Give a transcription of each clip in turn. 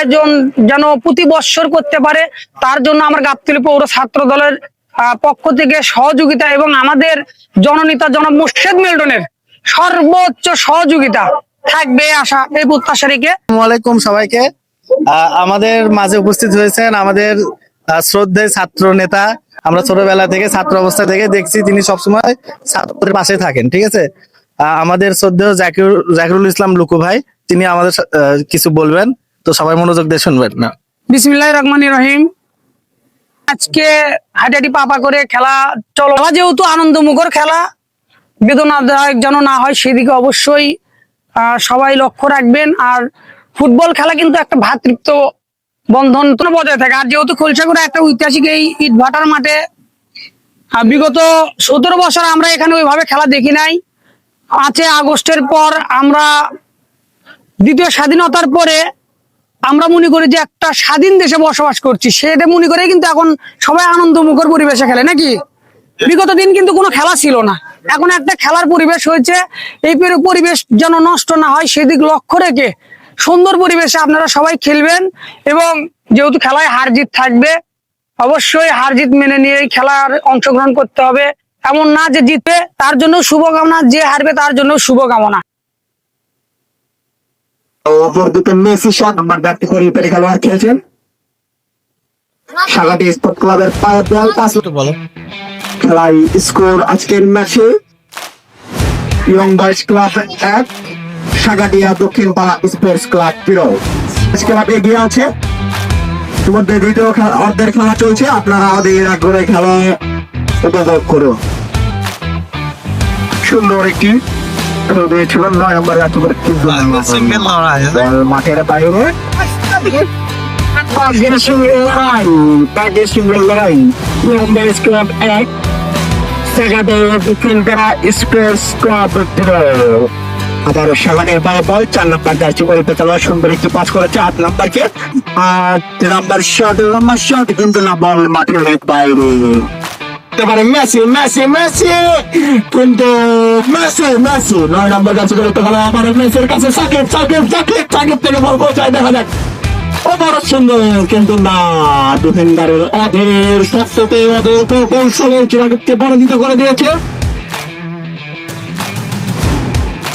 আয়োজন যেন প্রতি বৎসর করতে পারে, তার জন্য আমার গাবতলী পৌর ছাত্র দলের পক্ষ থেকে সহযোগিতা এবং আমাদের জননেতা জনাব মুর্শেদ মিল্টনের সর্বোচ্চ সহযোগিতা থাকবে আশা, এই প্রত্যাশা রেখে। আলাইকুম সবাইকে। আমাদের মাঝে উপস্থিত হয়েছেন আমাদের শ্রদ্ধেয় ছাত্র নেতা। আমরা ছোটবেলা থেকে ছাত্র অবস্থা থেকে দেখছি তিনি সবসময় ছাত্রদের পাশে থাকেন, ঠিক আছে? আমাদের শ্রদ্ধেয় জাকির জাকিরুল ইসলাম লুকু ভাই, তিনি আমাদের কিছু বলবেন। তো সবাই মনোযোগ দিয়ে শুনবেন না। বিসমিল্লাহ রহমান রহিম। আজকে হাডাডি পাপা করে খেলা চলো। যেহেতু আনন্দমুখর খেলা, বেদনাদায়ক যেন না হয় সেদিকে অবশ্যই সবাই লক্ষ্য রাখবেন। আর ফুটবল খেলা কিন্তু একটা ভ্রাতৃত্ব বন্ধন বজায় থাকে। আর যেহেতু খোলসাগুড়া একটা ঐতিহাসিক এই ইট ভাটার মাঠে বিগত সতেরো বছর আমরা এখানে ওইভাবে খেলা দেখি নাই। আছে আগস্টের পর আমরা দ্বিতীয় স্বাধীনতার পরে আমরা মনে করি যে একটা স্বাধীন দেশে বসবাস করছি সেটা মনে করে কিন্তু এখন সবাই আনন্দ মুখর পরিবেশে খেলে নাকি? বিগত দিন কিন্তু কোনো খেলা ছিল না। এখন একটা খেলার পরিবেশ হয়েছে এই পরিবেশ যেন নষ্ট না হয় সেদিক লক্ষ্য রেখে সুন্দর পরিবেশে আপনারা সবাই খেলবেন এবং যেহেতু খেলায় হার জিত থাকবে অবশ্যই হার জিত মেনে নিয়ে এই খেলার অংশগ্রহণ করতে হবে। এমন না যে জিতবে তার জন্য শুভকামনা যে হারবে তার জন্য শুভকামনা। অপরদিকে মেসি শট নাম্বার ব্যাপ্তি করে পেরে খেলোয়াড় খেলছেন সাগাটি স্পোর্ট ক্লাবের পায়ের দেয়াল পাঁচ বলো। খেলায় স্কোর আজকের ম্যাচে ইয়ং বয়েজ ক্লাব এক সাগাটিয়া দক্ষিণ পাড়া স্পোর্টস ক্লাব জিরো ক্লাব এগিয়ে আছে। ইতিমধ্যে দ্বিতীয় অর্ধের খেলা চলছে। আপনারা আমাদের আগ্রহে খেলা উপভোগ করুন। সুন্দর একটি দিয়েছিলেন নয় নম্বর রাজ্যের বল মাঠের বাইরে পাঁচের সঙ্গে লড়াই পাঁচের সঙ্গে লড়াই মুম্বাই ক্লাব এক সেখানে দক্ষিণ তারা স্পোর্টস ক্লাব আবার সাগানের বাইরে বল চার নম্বর যাচ্ছে করে পেতালা সুন্দর একটি পাস করেছে আট নম্বরকে আট নাম্বার শট নাম্বার শট কিন্তু না বল মাঠের বাইরে এবারে মেসি মেসি মেসি কিন্তু মেসি মেসি নয় নম্বর কাছে তো হলো আমার মেসির কাছে সাকিব সাকিব সাকিব সাকিব থেকে বল পৌঁছায় দেখা যাক ও বড় সুন্দর কিন্তু না ডিফেন্ডারের অধীর সত্যতে অধীর কৌশলে চিরাগতকে পরাজিত করে দিয়েছে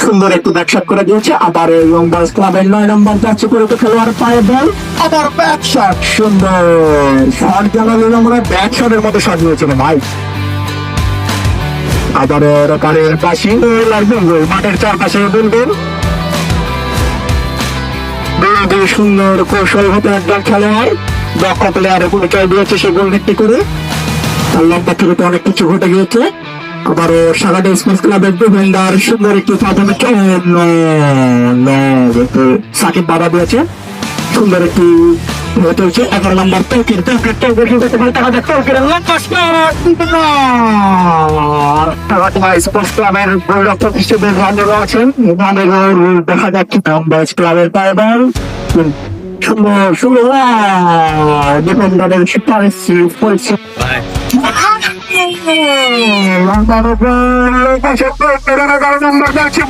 সুন্দর একটু ব্যাকশট করে দিয়েছে আবার ইয়ং বয়স ক্লাবের নয় নম্বর যাচ্ছে করে খেলোয়াড় পায়ে বল। আবার ব্যাকশট সুন্দর। শট গেল নম্বরে ব্যাকশটের মতো শট নিয়েছিল ভাই। আবার রকারের পাশে লাগবে মাঠের চারপাশে দুলবেন দুই সুন্দর কৌশল হতে একজন খেলোয়াড়। দক্ষ প্লেয়ারের পরিচয় দিয়েছে সে গোল ভিত্তি করে। তার লম্বা থেকে অনেক কিছু ঘটে গিয়েছে। আবার সাগাটে স্পোর্টস ক্লাবের ডিফেন্ডার সুন্দর একটু প্রাথমে সাকিব বাধা দিয়েছে। সুন্দর একটু হতে হচ্ছে এগারো নম্বর তৌকির তৌকির তৌকির কিন্তু বলতে হবে তৌকির লম্বা স্পোর্টস ক্লাবের গোলরক্ষক হিসেবে রানের আছেন রানের দেখা যাচ্ছে বয়স ক্লাবের পায়ে বল সুন্দর সুন্দর ডিফেন্ডারের সুপারিশ পরিচয় পাশে নম্বর যাচ্ছে